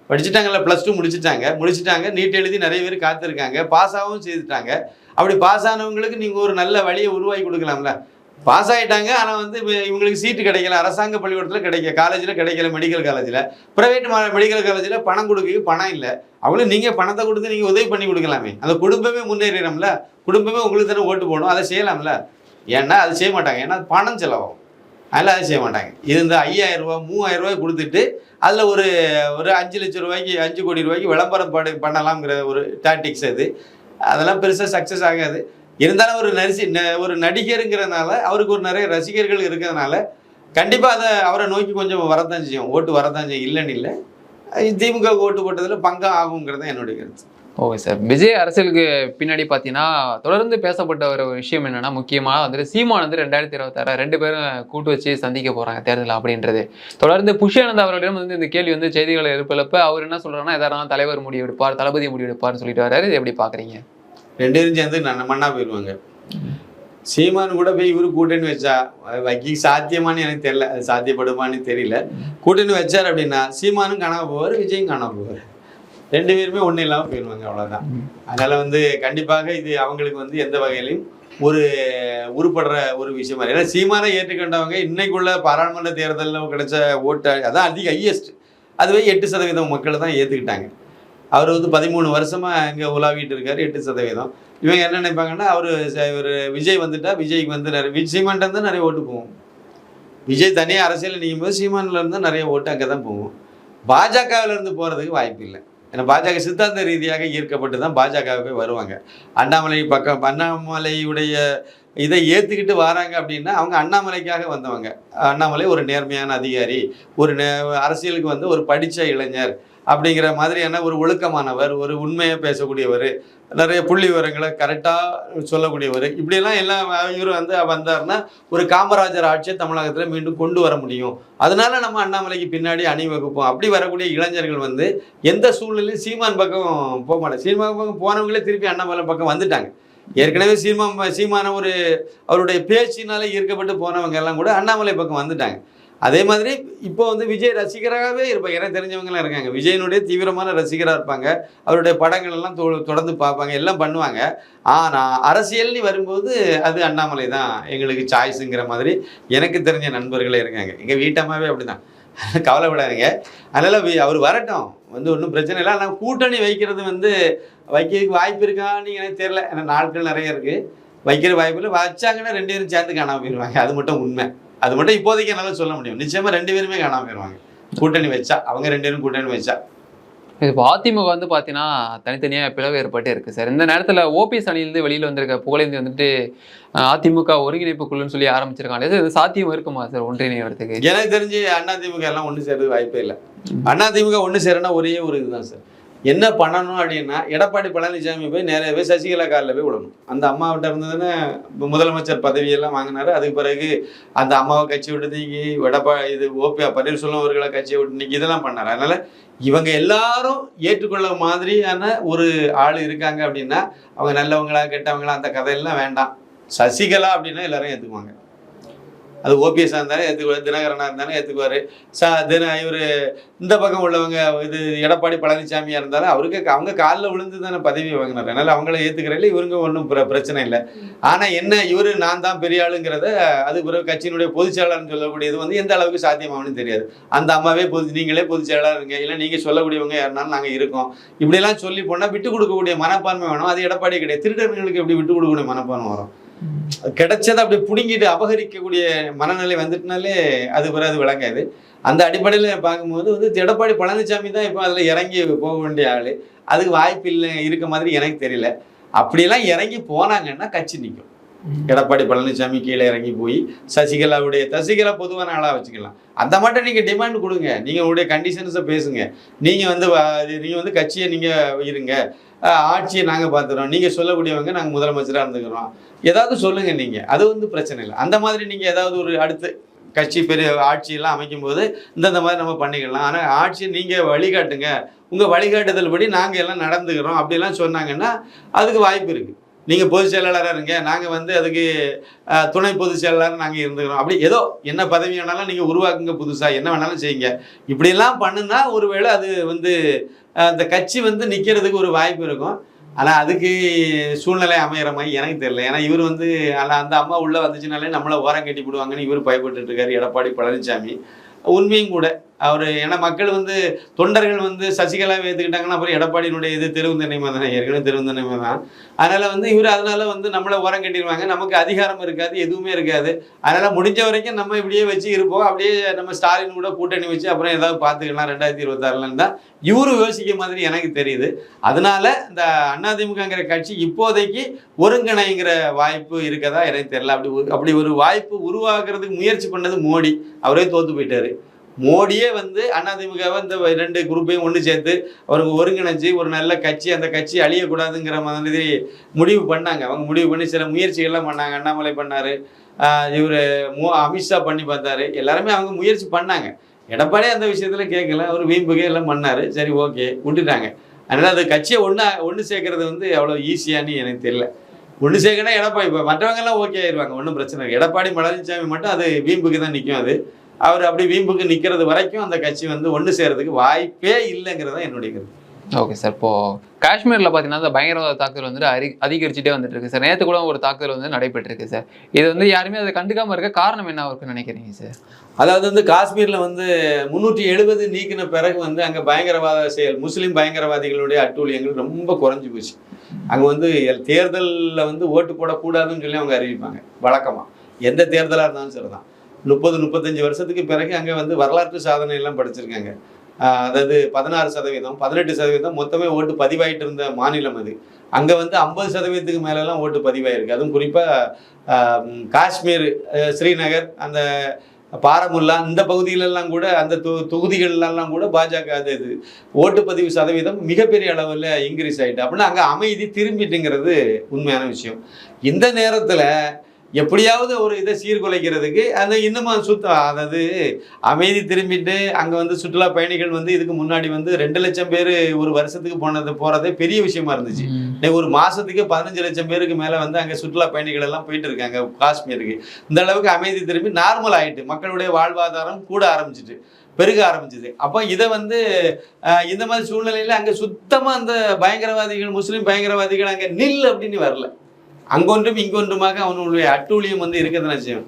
படிச்சுட்டாங்கல்ல ப்ளஸ் டூ முடிச்சிட்டாங்க. முடிச்சிட்டாங்க நீட் எழுதி நிறைய பேர் காத்திருக்காங்க பாஸ் ஆகவும் செய்துட்டாங்க. அப்படி பாஸ் ஆனவங்களுக்கு நீங்கள் ஒரு நல்ல வழியை உருவாக்கி கொடுக்கலாம்ல. பாஸ் ஆகிட்டாங்க ஆனால் வந்து இவங்களுக்கு சீட்டு கிடைக்கல அரசாங்க பள்ளிக்கூடத்தில் கிடைக்க காலேஜில் கிடைக்கல மெடிக்கல் காலேஜில் ப்ரைவேட் மெடிக்கல் காலேஜில் பணம் கொடுக்க பணம் இல்லை. அவங்களும் நீங்கள் பணத்தை கொடுத்து நீங்கள் உதவி பண்ணி கொடுக்கலாமே. அந்த குடும்பமே முன்னேறிடும்ல குடும்பமே உங்களுக்கு தானே ஓட்டு போகணும் அதை செய்யலாம்ல. ஏன்னா அது செய்ய மாட்டாங்க. ஏன்னா பணம் செலவாகும். அதெல்லாம் அதை செய்ய மாட்டாங்க. இது இந்த ஐயாயிரம் ரூபா மூவாயிரம் ரூபாய் கொடுத்துட்டு அதில் ஒரு ஒரு அஞ்சு லட்சம் ரூபாய்க்கு அஞ்சு கோடி ரூபாய்க்கு விளம்பரம் படு பண்ணலாம்ங்கிற ஒரு டாக்டிக்ஸ் அது. அதெல்லாம் பெருசாக சக்ஸஸ் ஆகாது. இருந்தாலும் ஒரு நரிசி ந- ஒரு நடிகருங்கிறதுனால அவருக்கு ஒரு நிறைய ரசிகர்கள் இருக்கிறதுனால கண்டிப்பாக அதை அவரை நோக்கி கொஞ்சம் வரத்தான் செய்யும். ஓட்டு வரத்தான் செய்யும். இல்லைன்னு இல்லை. திமுக ஓட்டு போட்டதில் பங்கம் ஆகுங்கிறது தான் என்னுடைய கருத்து. ஓகே சார் விஜய் அரசியலுக்கு பின்னாடி பார்த்தீங்கன்னா தொடர்ந்து பேசப்பட்ட ஒரு விஷயம் என்னென்னா முக்கியமாக வந்துட்டு சீமான் வந்து ரெண்டாயிரத்தி இருபத்தாறு ரெண்டு பேரும் கூட்டு வச்சு சந்திக்க போகிறாங்க தேர்தல் அப்படின்றது. தொடர்ந்து புஷ்யானந்த் அவர்களிடம் வந்து இந்த கேள்வி வந்து செய்திகளை எழுப்பலப்ப அவர் என்ன சொல்றாருன்னா எதாவது தலைவர் முடிவு எடுப்பார் தளபதி முடிவு எடுப்பார்னு சொல்லிட்டு வர்றாரு. இது எப்படி பார்க்குறீங்க? ரெண்டு பேரும் சேர்ந்து நான் மண்ணா போயிடுவாங்க சீமான் கூட போய் இவரு கூட்டணி வச்சா வைக்கி சாத்தியமான்னு எனக்கு தெரியல. அது சாத்தியப்படுமான்னு தெரியல. கூட்டணி வச்சார் அப்படின்னா சீமானும் காணாம போவார் விஜயும் காணாம போவார். ரெண்டு பேருமே ஒன்றும் இல்லாமல் போயிடுவாங்க அவ்வளோதான் அதனால வந்து கண்டிப்பாக இது அவங்களுக்கு வந்து எந்த வகையிலையும் ஒரு உருப்படுற ஒரு விஷயமா. ஏன்னா சீமானை ஏற்றுக்கொண்டவங்க இன்னைக்குள்ள பாராளுமன்ற தேர்தலில் கிடைச்ச ஓட்டு அதான் அதிக ஹையஸ்ட் அதுவே எட்டு சதவீதம் மக்கள் தான் ஏற்றுக்கிட்டாங்க அவர் வந்து பதிமூணு வருஷமா இங்கே உலாவிட்டு இருக்காரு எட்டு சதவீதம். இவங்க என்ன நினைப்பாங்கன்னா அவர் ஒரு விஜய் வந்துட்டா விஜய்க்கு வந்து நிறைய சீமான்ட்ட இருந்து நிறைய ஓட்டு போகும். விஜய் தனியாக அரசியல் நிற்கும் போது சீமான்ல இருந்து நிறைய ஓட்டு அங்கே தான் போகும். பாஜகவில் இருந்து போகிறதுக்கு வாய்ப்பு இல்லை ஏன்னா பாஜக சித்தாந்த ரீதியாக ஈர்க்கப்பட்டு தான் பாஜகவுக்கு வருவாங்க. அண்ணாமலை பக்கம் அண்ணாமலையுடைய இதை ஏற்றுக்கிட்டு வராங்க அப்படின்னா அவங்க அண்ணாமலைக்காக வந்தவங்க. அண்ணாமலை ஒரு நேர்மையான அதிகாரி ஒரு அரசியலுக்கு வந்து ஒரு படித்த இளைஞர் அப்படிங்கிற மாதிரியான ஒரு ஒழுக்கமானவர் ஒரு உண்மையை பேசக்கூடியவர் நிறைய புள்ளி விவரங்களை கரெக்டாக சொல்லக்கூடியவர். இப்படியெல்லாம் எல்லாம் இவர் வந்து வந்தாருன்னா ஒரு காமராஜர் ஆட்சியை தமிழகத்தில் மீண்டும் கொண்டு வர முடியும். அதனால நம்ம அண்ணாமலைக்கு பின்னாடி அணிவகுப்போம் அப்படி வரக்கூடிய இளைஞர்கள் வந்து எந்த சூழ்நிலையும் சீமான் பக்கம் போக மாட்டாங்க. சீமான் பக்கம் போனவங்களே திருப்பி அண்ணாமலை பக்கம் வந்துட்டாங்க. ஏற்கனவே சீமா சீமான ஒரு அவருடைய பேச்சினால ஈர்க்கப்பட்டு போனவங்க எல்லாம் கூட அண்ணாமலை பக்கம் வந்துட்டாங்க. அதே மாதிரி இப்போ வந்து விஜய் ரசிகராகவே இருப்பாங்க. எனக்கு தெரிஞ்சவங்களாம் இருக்காங்க. விஜயனுடைய தீவிரமான ரசிகராக இருப்பாங்க. அவருடைய படங்கள் எல்லாம் தொ- தொடர்ந்து பார்ப்பாங்க. எல்லாம் பண்ணுவாங்க. ஆனால் அரசியல்னு வரும்போது அது அண்ணாமலை தான் எங்களுக்கு சாய்ஸுங்கிற மாதிரி எனக்கு தெரிஞ்ச நண்பர்களே இருக்காங்க. எங்கள் வீட்டம்மாவே அப்படிதான். கவலைப்படாதீங்க. அதனால் அவர் வரட்டும். வந்து ஒன்றும் பிரச்சனை இல்லை. ஆனால் கூட்டணி வைக்கிறது வந்து வைக்கிறதுக்கு வாய்ப்பு இருக்கான்னு எனக்கு தெரியல. ஏன்னா நாட்கள் நிறைய இருக்குது வைக்கிற வாய்ப்பு இல்லை. வச்சாங்கன்னா ரெண்டு பேரும் சேர்ந்து காணாமல் போயிடுவாங்க அது மட்டும் உண்மை. அது மட்டும் இப்போதைக்கு என்னால் சொல்ல முடியும். நிச்சயமாக ரெண்டு பேருமே காணாமல் போயிடுவாங்க கூட்டணி வச்சா அவங்க ரெண்டு பேரும் கூட்டணி வச்சா. இப்போ அதிமுக வந்து பார்த்தீங்கன்னா தனித்தனியாக பிளவு ஏற்பட்டு இருக்கு. சார் இந்த நேரத்தில் ஓபிஎஸ் அணியிலிருந்து வெளியில் வந்திருக்க புகழேந்தி வந்துட்டு அதிமுக ஒருங்கிணைப்பு குழுன்னு சொல்லி ஆரம்பிச்சிருக்காங்க. சார் இது சாத்தியம் இருக்குமா சார் ஒன்றிணைவதுக்கு எனக்கு தெரிஞ்சு அதிமுக எல்லாம் ஒன்று சேர்றது வாய்ப்பே இல்லை. அதிமுக ஒன்று சேரனா ஒரே ஒரு இதுதான் சார். என்ன பண்ணணும் அப்படின்னா எடப்பாடி பழனிசாமி போய் நிறைய போய் சசிகலா காலில் போய் விடணும். அந்த அம்மாவிட்ட இருந்ததுன்னு முதலமைச்சர் பதவியெல்லாம் வாங்கினார். அதுக்கு பிறகு அந்த அம்மாவை கட்சி விட்டு நீங்கி எடப்பா இது ஓபி பன்னீர்செல்வம் அவர்களை கட்சியை விட்டு நீங்கி இதெல்லாம் பண்ணாரு. அதனால் இவங்க எல்லாரும் ஏற்றுக்கொள்ள மாதிரியான ஒரு ஆள் இருக்காங்க அப்படின்னா அவங்க நல்லவங்களா கெட்டவங்களா அந்த கதையெல்லாம் வேண்டாம். சசிகலா அப்படின்னா எல்லாரும் ஏற்றுக்குவாங்க அது ஓபிஎஸ்ஸாக இருந்தாலும் ஏற்றுக்குவார் தினகரனாக இருந்தாலும் ஏற்றுக்குவார் சா தின இவர் இந்த பக்கம் உள்ளவங்க இது எடப்பாடி பழனிசாமியாக இருந்தாலும் அவருக்கு அவங்க காலில் விழுந்து தானே பதவி வாங்கினார். அதனால் அவங்கள ஏற்றுக்கிறதில்ல இவருங்க ஒன்றும் பிர பிரச்சனை இல்லை. ஆனால் என்ன இவர் நான் தான் பெரிய ஆளுங்கிறத அது பிறகு கட்சியினுடைய பொதுச் செயலாளர்னு சொல்லக்கூடியது வந்து எந்த அளவுக்கு சாத்தியமாகனு தெரியாது. அந்த அம்மாவே பொது நீங்களே பொதுச் செயலாளருங்க இல்லை நீங்கள் சொல்லக்கூடியவங்க யாருனாலும் நாங்கள் இருக்கோம். இப்படிலாம் சொல்லி போனால் விட்டு கொடுக்கக்கூடிய மனப்பான்மை வேணும். அது எடப்பாடி கிடையாது. திருடர்களுக்கு எப்படி விட்டு கொடுக்கக்கூடிய மனப்பான்மை வரும்? கிடைச்சதை அப்படி பிடுங்கிட்டு அபகரிக்கக்கூடிய மனநிலை வந்துட்டுனாலே அது பிறகு அது விளங்காது. அந்த அடிப்படையில் பார்க்கும்போது வந்து எடப்பாடி பழனிசாமி தான் இப்போ அதில் இறங்கி போக வேண்டிய ஆள். அதுக்கு வாய்ப்பு இல்லை இருக்க மாதிரி எனக்கு தெரியல. அப்படியெல்லாம் இறங்கி போனாங்கன்னா கட்சி நிற்கும் எடப்பாடி பழனிசாமி கீழே இறங்கி போய் சசிகலாவுடைய சசிகலா பொதுவான ஆளாக வச்சுக்கலாம். அந்த மட்டும் நீங்கள் டிமாண்ட் கொடுங்க. நீங்கள் உங்களுடைய கண்டிஷன்ஸை பேசுங்க. நீங்கள் வந்து நீங்கள் வந்து கட்சியை நீங்கள் இருங்க. ஆட்சியை நாங்கள் பார்த்துறோம் நீங்கள் சொல்லக்கூடியவங்க நாங்கள் முதலமைச்சராக இருந்துக்கிறோம். ஏதாவது சொல்லுங்க நீங்கள் அது வந்து பிரச்சனை இல்லை. அந்த மாதிரி நீங்கள் ஏதாவது ஒரு அடுத்து கட்சி பெரிய ஆட்சியெல்லாம் அமைக்கும் போது இந்தந்த மாதிரி நம்ம பண்ணிக்கலாம். ஆனால் ஆட்சியை நீங்கள் வழிகாட்டுங்க. உங்கள் வழிகாட்டுதல் படி நாங்கள் எல்லாம் நடந்துக்கிறோம். அப்படிலாம் சொன்னாங்கன்னா அதுக்கு வாய்ப்பு இருக்குது நீங்கள் பொதுச் செயலாளராக இருங்க. நாங்கள் வந்து அதுக்கு துணை பொதுச் செயலாளர் நாங்கள் இருந்துக்கிறோம். அப்படி ஏதோ என்ன பதவி வேணாலும் நீங்கள் உருவாக்குங்க புதுசாக என்ன வேணாலும் செய்யுங்க. இப்படிலாம் பண்ணுனா ஒருவேளை அது வந்து அந்த கட்சி வந்து நிற்கிறதுக்கு ஒரு வாய்ப்பு இருக்கும். ஆனால் அதுக்கு சூழ்நிலை அமையிற மாதிரி எனக்கு தெரியல. ஏன்னா இவர் வந்து ஆனால் அந்த அம்மா உள்ளே வந்துச்சுனாலே நம்மளை ஓரம் கட்டி விடுவாங்கன்னு இவர் பயப்பட்டுட்டு இருக்காரு. எடப்பாடி பழனிசாமி உண்மையும் கூட அவர் ஏன்னா மக்கள் வந்து தொண்டர்கள் வந்து சசிகலாவை ஏற்றுக்கிட்டாங்கன்னா அப்புறம் எடப்பாடியினுடைய இது தெருவுந்தன்மை தானே ஏற்கனவே தெருவுந்தன்மை தான் அதனால் வந்து இவர் அதனால் வந்து நம்மளை உரம் கட்டிடுவாங்க. நமக்கு அதிகாரம் இருக்காது எதுவுமே இருக்காது. அதனால் முடிஞ்ச வரைக்கும் நம்ம இப்படியே வச்சு இருப்போம். அப்படியே நம்ம ஸ்டாலின் கூட கூட்டணி வச்சு அப்புறம் ஏதாவது பார்த்துக்கலாம் ரெண்டாயிரத்தி இருபத்தாறுலன்னு தான் இவரு யோசிக்க மாதிரி எனக்கு தெரியுது. அதனால இந்த அதிமுகங்கிற கட்சி இப்போதைக்கு ஒருங்கிணைங்கிற வாய்ப்பு இருக்கதா எனக்கு தெரியல. அப்படி ஒரு- அப்படி ஒரு வாய்ப்பு உருவாக்குறதுக்கு முயற்சி பண்ணது மோடி. அவரே தோத்து போயிட்டாரு. மோடியே வந்து அதிமுகவை இந்த ரெண்டு குரூப்பையும் ஒன்று சேர்த்து அவங்க ஒருங்கிணைச்சு ஒரு நல்ல கட்சி அந்த கட்சி அழியக்கூடாதுங்கிற மாதிரி முடிவு பண்ணாங்க. அவங்க முடிவு பண்ணி சில முயற்சிகள்லாம் பண்ணாங்க. அண்ணாமலை பண்ணார். இவர் மோ அமித்ஷா பண்ணி பார்த்தாரு. எல்லாருமே அவங்க முயற்சி பண்ணாங்க. எடப்பாடி அந்த விஷயத்தில் கேட்கல. அவர் வீம்புகே எல்லாம் பண்ணார். சரி ஓகே விட்டுட்டாங்க. அதனால் அந்த கட்சியை ஒன்றா ஒன்று சேர்க்கறது வந்து அவ்வளோ ஈஸியான்னு எனக்கு தெரியல. ஒன்று சேர்க்கணும் எடப்பாடி இப்போ மற்றவங்கெல்லாம் ஓகே ஆயிடுவாங்க ஒன்றும் பிரச்சனை இல்லை. எடப்பாடி பழனிசாமி மட்டும் அது வீம்புக்கு தான் நிற்கும் அது. அவர் அப்படி வீம்புக்கு நிற்கிறது வரைக்கும் அந்த கட்சி வந்து ஒன்று சேர்றதுக்கு வாய்ப்பே இல்லைங்கிறது தான் என்னுடைய கருத்து. ஓகே சார் இப்போ காஷ்மீர்ல பாத்தீங்கன்னா இந்த பயங்கரவாத தாக்குதல் வந்து அரி அதிகரிச்சுட்டே வந்துட்டு இருக்கு சார். நேற்று கூட ஒரு தாக்குதல் வந்து நடைபெற்றிருக்கு சார். இது வந்து யாருமே அதை கண்டுக்காம இருக்க காரணம் என்ன இருக்குன்னு நினைக்கிறீங்க சார்? அதாவது வந்து காஷ்மீரில் வந்து முந்நூற்றி எழுபது நீக்கின பிறகு வந்து அங்கே பயங்கரவாத செயல் முஸ்லீம் பயங்கரவாதிகளுடைய அட்டூழியங்கள் ரொம்ப குறைஞ்சி போச்சு. அங்கே வந்து தேர்தலில் வந்து ஓட்டு போடக்கூடாதுன்னு சொல்லி அவங்க அறிவிப்பாங்க வழக்கமாக எந்த தேர்தலாக இருந்தாலும் சரிதான். முப்பது முப்பத்தஞ்சு வருஷத்துக்கு பிறகு அங்கே வந்து வரலாற்று சாதனை எல்லாம் படிச்சிருக்காங்க அதாவது பதினாறு சதவீதம் பதினெட்டு சதவீதம் மொத்தமே ஓட்டு பதிவாயிட்டு இருந்த மாநிலம் அது. அங்கே வந்து ஐம்பது சதவீதத்துக்கு மேலெல்லாம் ஓட்டு பதிவாயிருக்கு. அதுவும் குறிப்பாக காஷ்மீர் ஸ்ரீநகர் அந்த பாரமுல்லா இந்த பகுதிகளெல்லாம் கூட அந்த தொ- தொகுதிகளெல்லாம் கூட பாஜக அது இது ஓட்டுப்பதிவு சதவீதம் மிகப்பெரிய அளவில் இன்க்ரீஸ் ஆகிட்டு அப்படின்னா அங்கே அமைதி திரும்பிட்டுங்கிறது உண்மையான விஷயம். இந்த நேரத்தில் எப்படியாவது ஒரு இதை சீர்குலைக்கிறதுக்கு அந்த இன்னமும் சுத்தம் அதாவது அமைதி திரும்பிட்டு அங்கே வந்து சுற்றுலா பயணிகள் வந்து இதுக்கு முன்னாடி வந்து ரெண்டு லட்சம் பேர் ஒரு வருஷத்துக்கு போனது போகிறதே பெரிய விஷயமா இருந்துச்சு. இன்னைக்கு ஒரு மாசத்துக்கு பதினஞ்சு லட்சம் பேருக்கு மேல வந்து அங்க சுற்றுலா பயணிகள் எல்லாம் போயிட்டு இருக்காங்க காஷ்மீருக்கு. இந்த அளவுக்கு அமைதி திரும்பி நார்மல் ஆயிட்டு மக்களுடைய வாழ்வாதாரம் கூட ஆரம்பிச்சிட்டு பெருக ஆரம்பிச்சது. அப்போ இதை வந்து இந்த மாதிரி சூழ்நிலையில அங்க சுத்தமா அந்த பயங்கரவாதிகள் முஸ்லீம் பயங்கரவாதிகள் அங்க நில் அப்படின்னு வரல. அங்கொன்றும் இங்கொன்றுமாக அவனுடைய அட்டூழியம் வந்து இருக்கிறது நிச்சயம்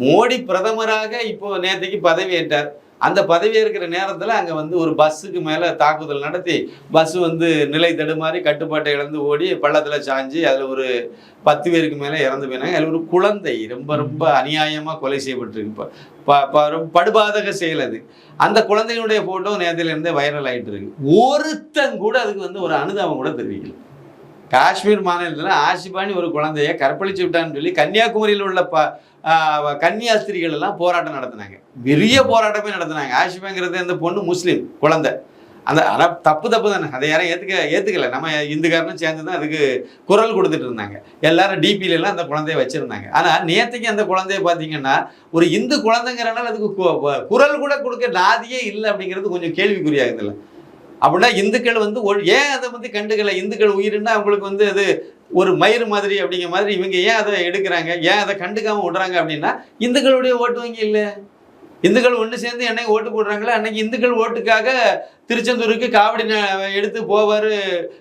மோடி பிரதமராக இப்போ நேற்றுக்கு பதவி ஏற்றார். அந்த பதவி இருக்கிற நேரத்தில் அங்கே வந்து ஒரு பஸ்ஸுக்கு மேலே தாக்குதல் நடத்தி பஸ் வந்து நிலை தடுமாறி கட்டுப்பாட்டை இழந்து ஓடி பள்ளத்தில் சாஞ்சு அதில் ஒரு பத்து பேருக்கு மேலே இறந்து போயினாங்க அதில் ஒரு குழந்தை ரொம்ப ரொம்ப அநியாயமாக கொலை செய்யப்பட்டிருக்கு. இப்போ ப- ப- படுபாதக செயல் அது. அந்த குழந்தையினுடைய ஃபோட்டோ நேரத்திலிருந்தே வைரல் ஆகிட்டு இருக்கு. ஒருத்தன் கூட அதுக்கு வந்து ஒரு அனுதாபம் கூட தெரிவிக்கல. காஷ்மீர் மாநிலத்தில் ஆஷிபானி ஒரு குழந்தைய கற்பழிச்சு விட்டான்னு சொல்லி கன்னியாகுமரியில் உள்ள ப கன்னியாஸ்திரிகள் எல்லாம் போராட்டம் நடத்தினாங்க. பெரிய போராட்டமே நடத்தினாங்க. ஆஷிபாங்கிறது அந்த பொண்ணு முஸ்லீம் குழந்தை. அந்த ஆனால் தப்பு தப்பு தானே. அதை யாரும் ஏற்றுக்க ஏற்றுக்கல நம்ம இந்துக்காரனும் சேர்ந்து தான் அதுக்கு குரல் கொடுத்துட்டு இருந்தாங்க. எல்லாரும் DP அந்த குழந்தைய வச்சுருந்தாங்க. ஆனால் நேற்றுக்கு அந்த குழந்தைய பார்த்தீங்கன்னா ஒரு இந்து குழந்தைங்கிறனால அதுக்கு கு- குரல் கூட கொடுக்க நாதியே இல்லை அப்படிங்கிறது கொஞ்சம் கேள்விக்குறியாகுதுல்ல அப்படின்னா இந்துக்கள் வந்து ஏன் அதை வந்து கண்டுக்கலை? இந்துக்கள் உயிர்னா அவங்களுக்கு வந்து அது ஒரு மயிறு மாதிரி அப்படிங்கிற மாதிரி இவங்க ஏன் அதை எடுக்கிறாங்க? ஏன் அதை கண்டுக்காமல் விடுறாங்க அப்படின்னா இந்துக்களுடைய ஓட்டு வங்கி இல்லை. இந்துக்கள் ஒன்று சேர்ந்து என்னைக்கு ஓட்டு போடுறாங்களோ அன்னைக்கு இந்துக்கள் ஓட்டுக்காக திருச்செந்தூருக்கு காவடி ந- எடுத்து போவார்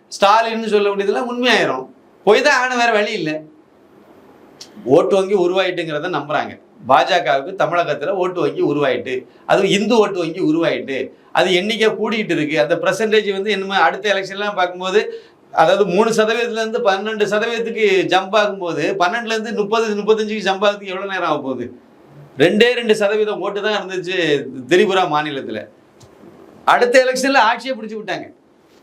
ஸ்டாலின்னு சொல்ல வேண்டியதெல்லாம் உண்மையாயிரும். போய் தான் ஆன வேறு வழி இல்லை. ஓட்டு வங்கி உருவாயிட்டுங்கிறத நம்புகிறாங்க பாஜகவுக்கு தமிழகத்தில் ஓட்டு வங்கி உருவாயிட்டு அதுவும் இந்து ஓட்டு வங்கி உருவாயிட்டு அது எண்ணிக்கை கூடிக்கிட்டு இருக்குது அந்த பர்சன்டேஜ் வந்து என்னமோ அடுத்த எலெக்ஷன்லாம் பார்க்கும்போது அதாவது மூணு சதவீதத்துலேருந்து பன்னெண்டு சதவீதத்துக்கு ஜம்ப் ஆகும்போது பன்னெண்டுலேருந்து முப்பது முப்பத்தஞ்சுக்கு ஜம்ப் ஆகிறதுக்கு எவ்வளோ நேரம் ஆக போகுது? ரெண்டே ரெண்டு சதவீதம் ஓட்டு தான் இருந்துச்சு திரிபுரா மாநிலத்தில். அடுத்த எலெக்ஷனில் ஆட்சியை பிடிச்சி விட்டாங்க.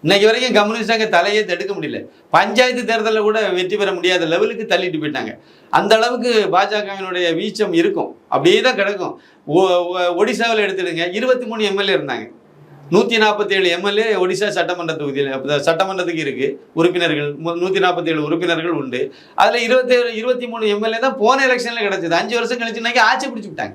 இன்னைக்கு வரைக்கும் கம்யூனிஸ்ட் அங்கே தலையே தடுக்க முடியல. பஞ்சாயத்து தேர்தலில் கூட வெற்றி பெற முடியாத லெவலுக்கு தள்ளிட்டு போயிட்டாங்க. அந்த அளவுக்கு பாஜகவினுடைய வீச்சம் இருக்கும். அப்படியே தான் கிடக்கும் ஒடிசாவில் எடுத்துடுங்க. இருபத்தி மூணு எம்எல்ஏ இருந்தாங்க. நூற்றி நாற்பத்தேழு எம்எல்ஏ ஒடிசா சட்டமன்ற தொகுதியில் சட்டமன்றத்துக்கு இருக்குது உறுப்பினர்கள் நூற்றி நாற்பத்தேழு உறுப்பினர்கள் உண்டு. அதில் இருபத்தேழு இருபத்தி மூணு எம்எல்ஏ தான் போன எலெக்ஷனில் கிடச்சிது. அஞ்சு வருஷம் கழிச்சுனாக்கி ஆட்சி பிடிச்சி விட்டாங்க.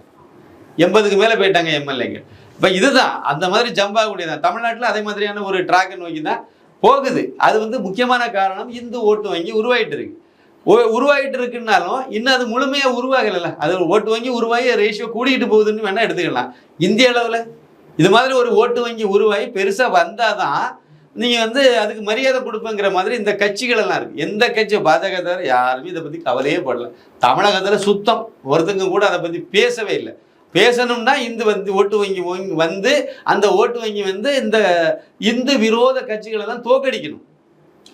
எண்பதுக்கு மேலே போயிட்டாங்க எம்எல்ஏங்க இப்போ இதுதான் அந்த மாதிரி ஜம்ப் ஆகக்கூடியதான் தமிழ்நாட்டில் அதே மாதிரியான ஒரு ட்ராக்கை நோக்கி தான் போகுது. அது வந்து முக்கியமான காரணம் இந்து ஓட்டு வங்கி உருவாகிட்டு இருக்கு. உருவாகிட்டு இருக்குன்னாலும் இன்னும் அது முழுமையாக உருவாகலைல்ல. அது ஓட்டு வங்கி உருவாகி ரேஷியோ கூடிக்கிட்டு போகுதுன்னு வேணால் எடுத்துக்கலாம். இந்திய அளவில் இது மாதிரி ஒரு ஓட்டு வங்கி உருவாகி பெருசாக வந்தால் தான் நீங்கள் வந்து அதுக்கு மரியாதை கொடுப்பேங்கிற மாதிரி இந்த கட்சிகள் எல்லாம் இருக்குது எந்த கட்சி? பாஜக தவிர யாருமே இதை பற்றி கவலையே படல. தமிழகத்தில் சுத்தம். ஒருத்தங்க கூட அதை பற்றி பேசவே இல்லை. பேசணும்னா இந்து வந்து ஓட்டு வங்கி வந்து அந்த ஓட்டு வங்கி வந்து இந்த இந்து விரோத கட்சிகளை தான் தோக்கடிக்கணும்.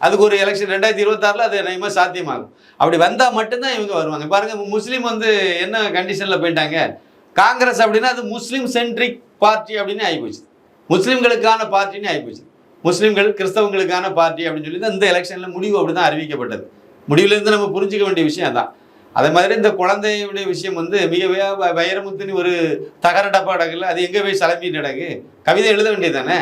அதுக்கு ஒரு எலெக்ஷன் ரெண்டாயிரத்தி இருபத்தாறில் அது நிச்சயமாக சாத்தியமாகும். அப்படி வந்தால் மட்டும்தான் இவங்க வருவாங்க. பாருங்கள் முஸ்லீம் வந்து என்ன கண்டிஷனில் போயிட்டாங்க? காங்கிரஸ் அப்படின்னா அது முஸ்லீம் சென்ட்ரிக் பார்ட்டி அப்படின்னு ஆகிப்போச்சு முஸ்லீம்களுக்கான பார்ட்டின்னு ஆகிப்போச்சு முஸ்லீம்கள் கிறிஸ்தவங்களுக்கான பார்ட்டி அப்படின்னு சொல்லி தான் இந்த எலெக்ஷனில் முடிவு அப்படி தான் அறிவிக்கப்பட்டது முடிவுலேருந்து நம்ம புரிஞ்சுக்க வேண்டிய விஷயம் அதான். அதே மாதிரி இந்த குழந்தையுடைய விஷயம் வந்து மிகவே வ- வைரமுத்துன்னு ஒரு தகர டப்பா அது எங்கே போய் சலம்பிட்டு அடகு? கவிதை எழுத வேண்டியது தானே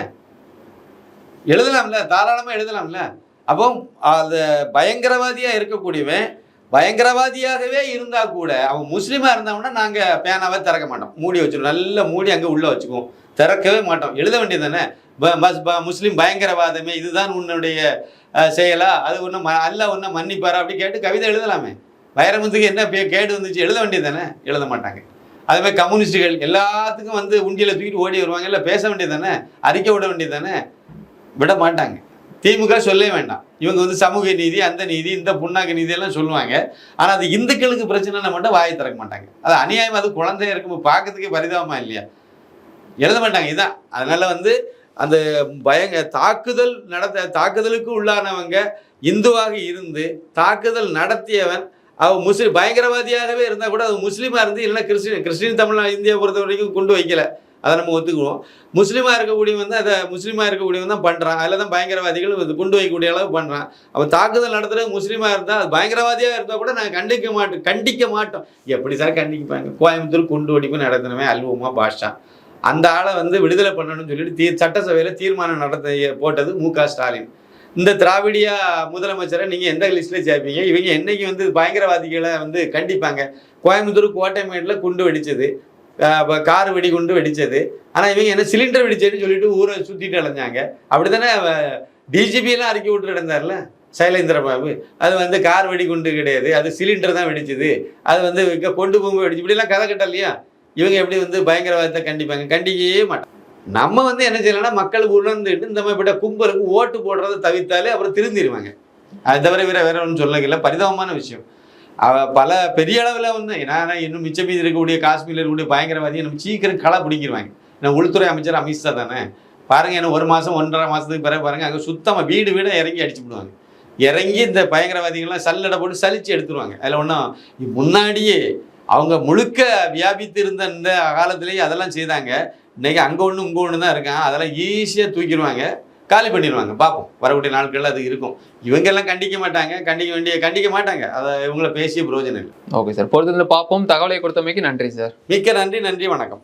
எழுதலாம்ல தாராளமாக எழுதலாம்ல. அப்போ அது பயங்கரவாதியாக இருக்கக்கூடியவன் பயங்கரவாதியாகவே இருந்தால் கூட அவன் முஸ்லீமாக இருந்தவனா நாங்கள் பேனாவை திறக்க மாட்டோம். மூடி வச்சுருவோம் நல்லா மூடி அங்கே உள்ளே வச்சுக்குவோம். திறக்கவே மாட்டோம். எழுத வேண்டியது தானே முஸ்லீம் பயங்கரவாதமே இதுதான் உன்னுடைய செயலா? அது ஒன்றும் அல்ல ஒன்றும் மன்னிப்பாரா? அப்படி கேட்டு கவிதை எழுதலாமே. வைரமுத்துக்கு என்ன? கேடு வந்துச்சு. எழுத வேண்டியது தானே எழுத மாட்டாங்க. அதுமாதிரி கம்யூனிஸ்டுகள் எல்லாத்துக்கும் வந்து உண்டியில் தூக்கிட்டு ஓடி வருவாங்க. இல்லை பேச வேண்டியது தானே அறிக்கை விட வேண்டியது தானே விட மாட்டாங்க. திமுக சொல்லவே வேண்டாம். இவங்க வந்து சமூக நீதி அந்த நீதி இந்த புண்ணாக்கு நீதி எல்லாம் சொல்லுவாங்க. ஆனால் அது இந்துக்களுக்கு பிரச்சனைனா மட்டும் வாயை திறக்க மாட்டாங்க. அது அநியாயம். அது குழந்தைய இருக்கும் பார்க்கறதுக்கே பரிதாபமா இல்லையா? எழுத மாட்டாங்க. இதுதான் அதனால வந்து அந்த பயங்க தாக்குதல் நடத்த தாக்குதலுக்கு உள்ளானவங்க இந்துவாக இருந்து தாக்குதல் நடத்தியவன் அவன் முஸ்லீம் பயங்கரவாதியாகவே இருந்தால் கூட அது முஸ்லீமாக இருந்து இல்லைன்னா கிறிஸ்டின் கிறிஸ்டின் தமிழ் இந்தியா பொறுத்த வரைக்கும் கொண்டு வைக்கல. அதை நம்ம ஒத்துக்குவோம். முஸ்லீமாக இருக்கக்கூடியவன் தான் அதை முஸ்லீமாக இருக்கக்கூடியவன் தான் பண்ணுறான் அதில் தான் பயங்கரவாதிகள் இது கொண்டு வைக்கக்கூடிய அளவு பண்ணுறான் அவன் தாக்குதல் நடத்துறது முஸ்லீமாக இருந்தால் அது பயங்கரவாதியாக இருந்தால் கூட நாங்கள் கண்டிக்க மாட்டோம் கண்டிக்க மாட்டோம். எப்படி சார் கண்டிப்பாங்க? கோயம்புத்தூர் குண்டு வெடிப்பு நடத்தினவே அல்வமா பாஷா அந்த ஆளை வந்து விடுதலை பண்ணணும்னு சொல்லிட்டு தீ சட்டசபையில் தீர்மானம் நடத்த போட்டது மு க ஸ்டாலின். இந்த திராவிடியா முதலமைச்சரை நீங்கள் எந்த லிஸ்ட்டில் சேர்ப்பீங்க? இவங்க என்னைக்கு வந்து பயங்கரவாதிகளை வந்து கண்டிப்பாங்க. கோயம்புத்தூர் கோட்டைமேட்டில் குண்டு வெடிச்சது. கார் வெடி குண்டு வெடிச்சது. ஆனால் இவங்க என்ன சிலிண்டர் வெடிச்சதுன்னு சொல்லிட்டு ஊரை சுற்றிட்டு அலைஞ்சாங்க. அப்படி தானே டிஜிபியெல்லாம் அறிக்கை விட்டு இருந்தார்ல சைலேந்திர பாபு. அது வந்து கார் வெடிகுண்டு கிடையாது. அது சிலிண்டர் தான் வெடிச்சது. அது வந்து கொண்டு போகும்போது வெடிச்சு இப்படிலாம் கதை கட்ட இல்லையா இவங்க எப்படி வந்து பயங்கரவாதத்தை கண்டிப்பாங்க? கண்டிக்கவே மாட்டாங்க. நம்ம வந்து என்ன செய்யலன்னா மக்கள் உணர்ந்துட்டு இந்த மாதிரிப்பட்ட கும்பலுக்கு ஓட்டு போடுறதை தவிர்த்தாலே அப்புறம் திருந்திடுவாங்க அது தவிர வேற வேற ஒன்றும் சொல்லல பரிதாபமான விஷயம். பல பெரிய அளவில் வந்து ஏன்னா இன்னும் மிச்ச மீதி இருக்கக்கூடிய காஷ்மீரில் இருக்கக்கூடிய பயங்கரவாதி நம்ம சீக்கிரம் களை பிடிக்கிடுவாங்க நான் உள்துறை அமைச்சர் அமித்ஷா தானே. பாருங்கள் என்ன ஒரு மாதம் ஒன்றரை மாதத்துக்கு பிறகு பாருங்கள் அங்கே சுத்தமாக வீடு வீடாக இறங்கி அடிச்சு விடுவாங்க. இறங்கி இந்த பயங்கரவாதிகள்லாம் சல்லடை போட்டு சலிச்சு எடுத்துருவாங்க. அதில் ஒன்றும் முன்னாடியே அவங்க முழுக்க வியாபித்து இருந்த இந்த காலத்திலேயே அதெல்லாம் செய்தாங்க. இன்னைக்கு அங்கே ஒன்று இங்கே ஒன்று தான் இருக்கான். அதெல்லாம் ஈஸியாக தூக்கிடுவாங்க. காலி பண்ணிடுவாங்க. பார்ப்போம். வரக்கூடிய நாட்களில் அது இருக்கும். இவங்கெல்லாம் கண்டிக்க மாட்டாங்க. கண்டிக்க வேண்டிய கண்டிக்க மாட்டாங்க. அதை இவங்கள பேசிய பிரயோஜனம் இல்லை. ஓகே சார் பொறுத்திருந்து பார்ப்போம். தகவலை கொடுத்தமைக்கு நன்றி சார் மிக்க நன்றி நன்றி வணக்கம்.